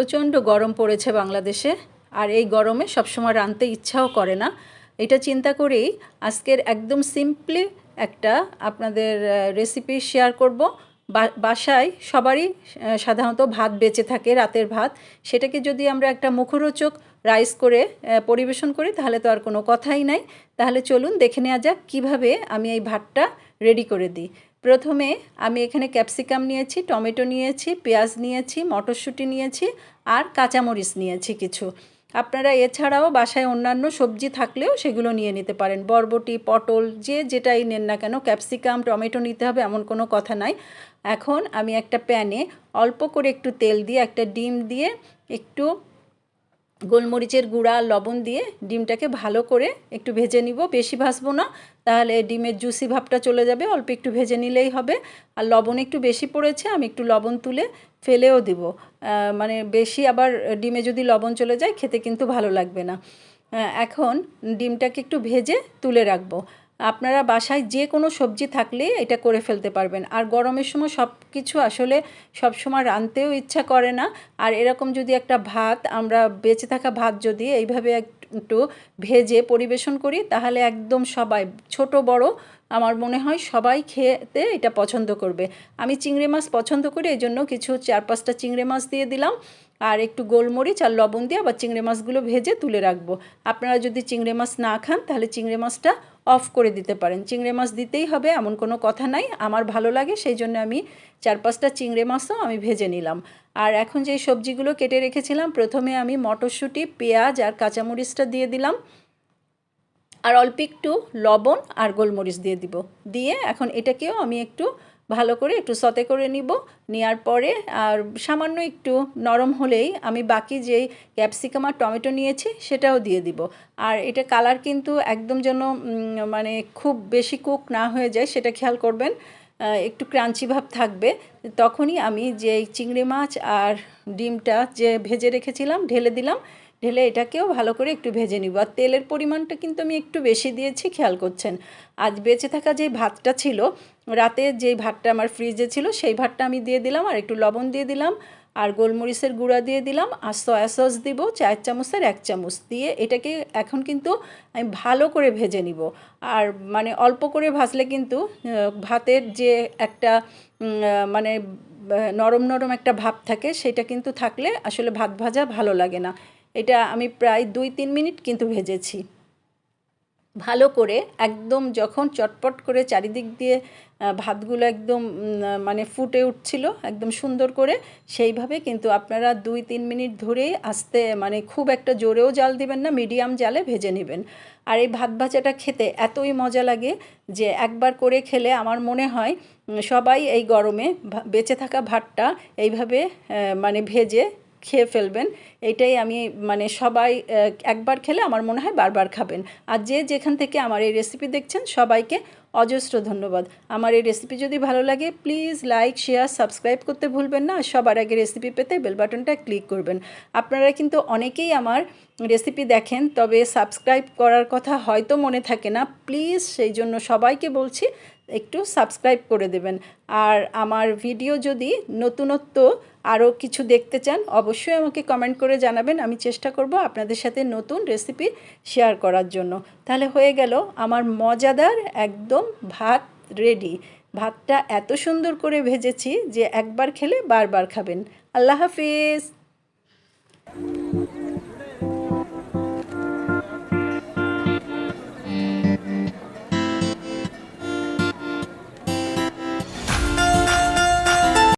প্রচণ্ড গরম পড়েছে বাংলাদেশে, আর এই গরমে সবসময় রাঁধতে ইচ্ছাও করে না। এটা চিন্তা করেই আজকের একদম সিম্পলি একটা আপনাদের রেসিপি শেয়ার করব। বাসায় সবারই সাধারণত ভাত বেঁচে থাকে, রাতের ভাত। সেটাকে যদি আমরা একটা মুখরোচক রাইস করে পরিবেশন করি, তাহলে তো আর কোনো কথাই নাই। তাহলে চলুন দেখে নেওয়া যাক কীভাবে আমি এই ভাতটা রেডি করে দিই। প্রথমে আমি এখানে ক্যাপসিকাম নিয়েছি, টমেটো নিয়েছি, পেঁয়াজ নিয়েছি, মটরশুঁটি নিয়েছি আর কাঁচামরিচ নিয়েছি কিছু। আপনারা এছাড়াও বাসায় অন্যান্য সবজি থাকলেও সেগুলো নিয়ে নিতে পারেন। বরবটি, পটল, যে যেটাই নেন না কেন, ক্যাপসিকাম, টমেটো নিতে হবে এমন কোনো কথা নাই। এখন আমি একটা প্যানে অল্প করে একটু তেল দিয়ে, একটা ডিম দিয়ে একটু গোলমরিচের গুঁড়া, লবণ দিয়ে ডিমটাকে ভালো করে একটু ভেজে নিব। বেশি ভাজবো না তাহলে ডিমের জুসি ভাবটা চলে যাবে, অল্প একটু ভেজে নিলেই হবে। আর লবণ একটু বেশি পড়েছে, আমি একটু লবণ তুলে ফেলেও দিব। মানে বেশি আবার ডিমে যদি লবণ চলে যায়, খেতে কিন্তু ভালো লাগবে না। এখন ডিমটাকে একটু ভেজে তুলে রাখব। আপনারা বাসায় যে কোনো সবজি থাকলে এটা করে ফেলতে পারবেন। আর গরমের সময় সব কিছু আসলে সব সময় রাঁধতেও ইচ্ছা করে না। আর এরকম যদি একটা ভাত, আমরা বেঁচে থাকা ভাত যদি এইভাবে একটু ভেজে পরিবেশন করি তাহলে একদম সবাই ছোট বড় আমার মনে হয় সবাই খেতে এটা পছন্দ করবে। আমি চিংড়ি মাছ পছন্দ করি এই জন্য কিছু চার পাঁচটা চিংড়ি মাছ দিয়ে দিলাম। আর একটু গোলমরিচ আর লবণ দিয়ে আবার চিংড়ি মাছগুলো ভেজে তুলে রাখব। আপনারা যদি চিংড়ি মাছ না খান, তাহলে চিংড়ি মাছটা অফ করে দিতে পারেন। চিংড়ি মাছ দিতেই হবে, এমন কোনো কথা নাই। আমার ভালো লাগে, সেই জন্য আমি চার পাঁচটা চিংড়ি মাছও আমি ভেজে নিলাম। আর এখন যে সবজিগুলো কেটে রেখেছিলাম, প্রথমে আমি মটরশুঁটি, পেঁয়াজ আর কাঁচামরিচটা দিয়ে দিলাম। আর অল্প একটু লবণ আর গোলমরিচ দিয়ে দিব। দিয়ে এখন এটাকেও আমি একটু ভালো করে একটু সতে করে নিব। নেওয়ার পরে আর সামান্য একটু নরম হলেই আমি বাকি যেই ক্যাপসিকাম আর টমেটো নিয়েছি সেটাও দিয়ে দিব। আর এটা কালার কিন্তু একদম যেন মানে খুব বেশি কুক না হয়ে যায় সেটা খেয়াল করবেন। একটু ক্রাঞ্চি ভাব থাকবে, তখনই আমি যে চিংড়ি মাছ আর ডিমটা যে ভেজে রেখেছিলাম, ঢেলে দিলাম, ঢেলে এটাকেও ভালো করে একটু ভেজে নিব। আর তেলের পরিমাণটা কিন্তু আমি একটু বেশি দিয়েছি, খেয়াল করছেন। আজ বেঁচে থাকা যে ভাতটা ছিল, রাতে যে ভাতটা আমার ফ্রিজে ছিল, সেই ভাতটা আমি দিয়ে দিলাম আর একটু লবণ দিয়ে দিলাম। আর গোলমরিচের গুঁড়া দিয়ে দিলাম আর সয়া সস দিব চার চামচের এক চামচ দিয়ে এটাকে এখন কিন্তু আমি ভালো করে ভেজে নিব। আর মানে অল্প করে ভাজলে কিন্তু ভাতের যে একটা মানে নরম নরম একটা ভাব থাকে সেটা কিন্তু থাকলে আসলে ভাত ভাজা ভালো লাগে না। এটা আমি প্রায় দুই তিন মিনিট কিন্তু ভেজেছি। ভালো করে একদম যখন চটপট করে চারিদিক দিয়ে ভাতগুলো একদম মানে ফুটে উঠছিল, একদম সুন্দর করে, সেইভাবে কিন্তু আপনারা দুই তিন মিনিট ধরেই আস্তে মানে খুব একটা জোরেও জাল দিবেন না, মিডিয়াম জালে ভেজে নেবেন। আর এই ভাত ভাজাটা খেতে এতই মজা লাগে যে একবার করে খেলে আমার মনে হয় সবাই এই গরমে বেঁচে থাকা ভাতটা এইভাবে মানে ভেজে খেয়ে ফেলবেন। এটাই আমি মানে সবাই একবার খেলে আমার মনে হয় বারবার খাবেন। আর যে যেখান থেকে আমার এই রেসিপি দেখছেন, সবাইকে অজস্র ধন্যবাদ। আমার এই রেসিপি যদি ভালো লাগে প্লিজ লাইক শেয়ার সাবস্ক্রাইব করতে ভুলবেন না। সবার আগে রেসিপি পেতে বেল বাটনটা ক্লিক করবেন। আপনারা কিন্তু অনেকেই আমার রেসিপি দেখেন, তবে সাবস্ক্রাইব করার কথা হয়তো মনে থাকে না। প্লিজ সেই জন্য সবাইকে বলছি একটু সাবস্ক্রাইব করে দেবেন। আর আমার ভিডিও যদি নতুনত্ব আরও কিছু দেখতে চান, অবশ্যই আমাকে কমেন্ট করে জানাবেন। আমি চেষ্টা করব আপনাদের সাথে নতুন রেসিপি শেয়ার করার জন্য। তাহলে হয়ে গেল আমার মজাদার একদম ভাত রেডি ভাতটা এত সুন্দর করে ভেজেছি যে একবার খেলে বারবার খাবেন। আল্লাহ হাফিজ।